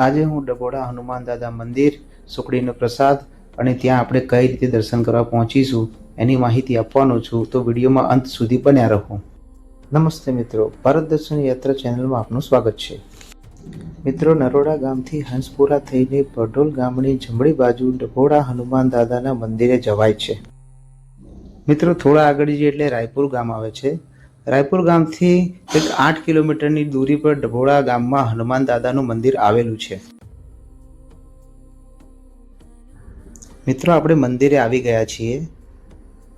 આજે હું ડબોડા હનુમાન દાદા મંદિર, સુખડીનો પ્રસાદ અને ત્યાં આપણે કઈ રીતે દર્શન કરવા પહોંચીશું એની માહિતી આપવાનો છું. તો વિડીયોમાં અંત સુધી બન્યા રહો. નમસ્તે મિત્રો. ભારત દર્શન યાત્રા ચેનલમાં આપનું સ્વાગત છે. મિત્રો, નરોડા ગામથી હંસપુરા થઈને પઢોલ ગામની જમણી બાજુ ડભોડા હનુમાન દાદાના મંદિરે જવાય છે. મિત્રો, થોડા આગળ જઈએ એટલે રાયપુર ગામ આવે છે. રાયપુર ગામથી એક આઠ કિલોમીટરની દૂરી પર ડભોળા ગામમાં હનુમાન દાદાનું મંદિર આવેલું છે. મિત્રો, આપણે મંદિરે આવી ગયા છીએ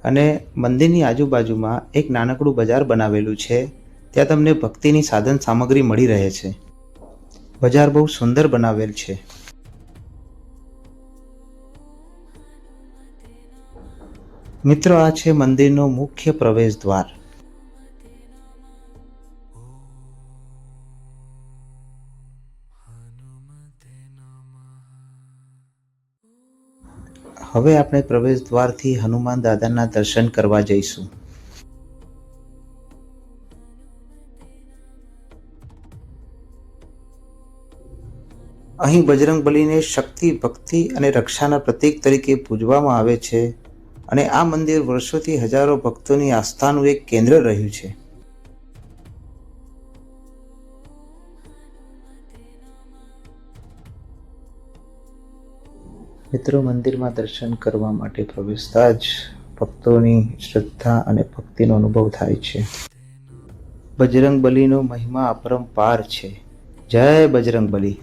અને મંદિરની આજુબાજુમાં એક નાનકડું બજાર બનાવેલું છે. ત્યાં તમને ભક્તિની સાધન સામગ્રી મળી રહે છે. બજાર બહુ સુંદર બનાવેલ છે. મિત્રો, આ છે મંદિરનો મુખ્ય પ્રવેશ દ્વાર. હવે આપણે પ્રવેશ દ્વારથી હનુમાન દાદાના દર્શન કરવા જઈશું. અહીં બજરંગ બલીને શક્તિ, ભક્તિ અને રક્ષાના પ્રતીક તરીકે પૂજવામાં આવે છે અને આ મંદિર વર્ષોથી હજારો ભક્તોની આસ્થાનું એક કેન્દ્ર રહ્યું છે. મિત્રો, મંદિરમાં દર્શન કરવા માટે પ્રવેશતા જ ભક્તોની શ્રદ્ધા અને ભક્તિનો અનુભવ થાય છે. બજરંગ બલીનો મહિમા અપરંપાર છે. જય બજરંગ બલી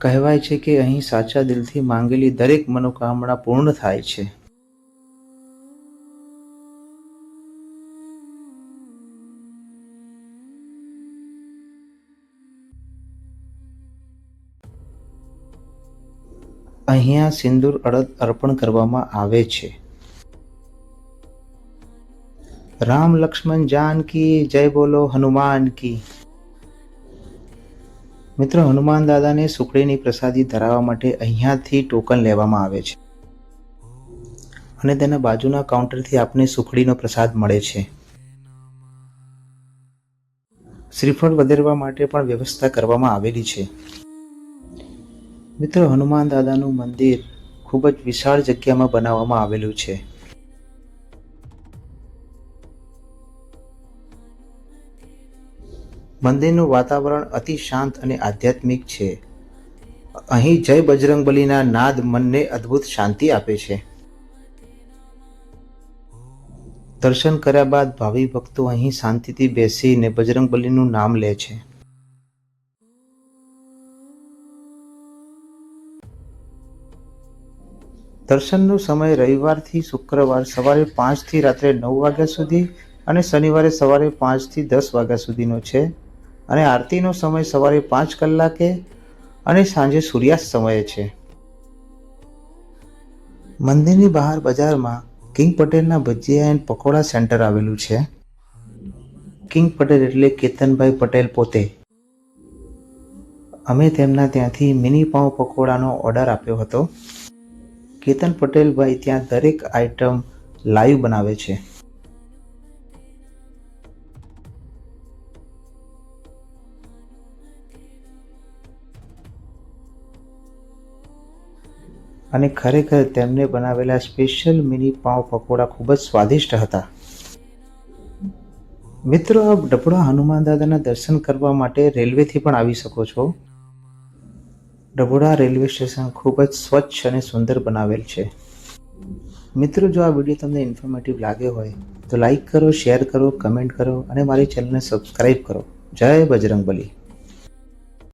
કહેવાય છે કે અહીં સાચા દિલથી માંગેલી દરેક મનોકામના પૂર્ણ થાય છે. અહીંયા સિંદૂર અડદ અર્પણ કરવામાં આવે છે. રામ લક્ષ્મણ જાનકી, જય બોલો હનુમાન કી મિત્રો, હનુમાન દાદાને સુખડીની પ્રસાદી ધરાવવા માટે અહીંયાથી ટોકન લેવામાં આવે છે. અને તેના બાજુના કાઉન્ટરથી આપને સુખડીનો પ્રસાદ મળે છે. શ્રીફળ વધેરવા માટે પણ વ્યવસ્થા કરવામાં આવેલી છે. મિત્રો, હનુમાન દાદાનું મંદિર ખૂબ જ વિશાળ જગ્યામાં બનાવવામાં આવેલું છે. મંદિરનું વાતાવરણ અતિ શાંત અને આધ્યાત્મિક છે. અહીં જય બજરંગબલીના નાદ મનને અદ્ભુત શાંતિ આપે છે. દર્શન કર્યા બાદ ભાવિ ભક્તો અહીં શાંતિથી બેસીને બજરંગબલીનું નામ લે છે. દર્શનનો સમય રવિવારથી શુક્રવાર સવારે પાંચથી રાત્રે નવ વાગ્યા સુધી અને શનિવારે સવારે પાંચથી દસ વાગ્યા સુધીનો છે. અને આરતીનો સમય સવારે પાંચ કલાકે અને સાંજે સૂર્યાસ્ત સમયે છે. મંદિરની બહાર બજારમાં કિંગ પટેલના ભજીયા એન્ડ પકોડા સેન્ટર આવેલું છે. કિંગ પટેલ એટલે કેતનભાઈ પટેલ પોતે. અમે તેમના ત્યાંથી મિની પાઉં પકોડાનો ઓર્ડર આપ્યો હતો. કેતન પટેલભાઈ ત્યાં દરેક આઈટમ લાઈવ બનાવે છે. અને ખરેખર તેમને બનાવેલા સ્પેશિયલ મિની પાવ પકોડા ખૂબ જ સ્વાદિષ્ટ હતા. મિત્રો, આપ ડબડા હનુમાન દાદાના દર્શન કરવા માટે રેલવેથી પણ આવી શકો છો. ડબોડા રેલવે સ્ટેશન ખૂબ જ સ્વચ્છ અને સુંદર બનાવેલ છે. મિત્રો, જો આ વીડિયો તમને ઇન્ફોર્મેટિવ લાગ્યો હોય, તો લાઈક કરો શેર કરો કમેન્ટ કરો અને મારી ચેનલને સબસ્ક્રાઈબ કરો. જય બજરંગ બલી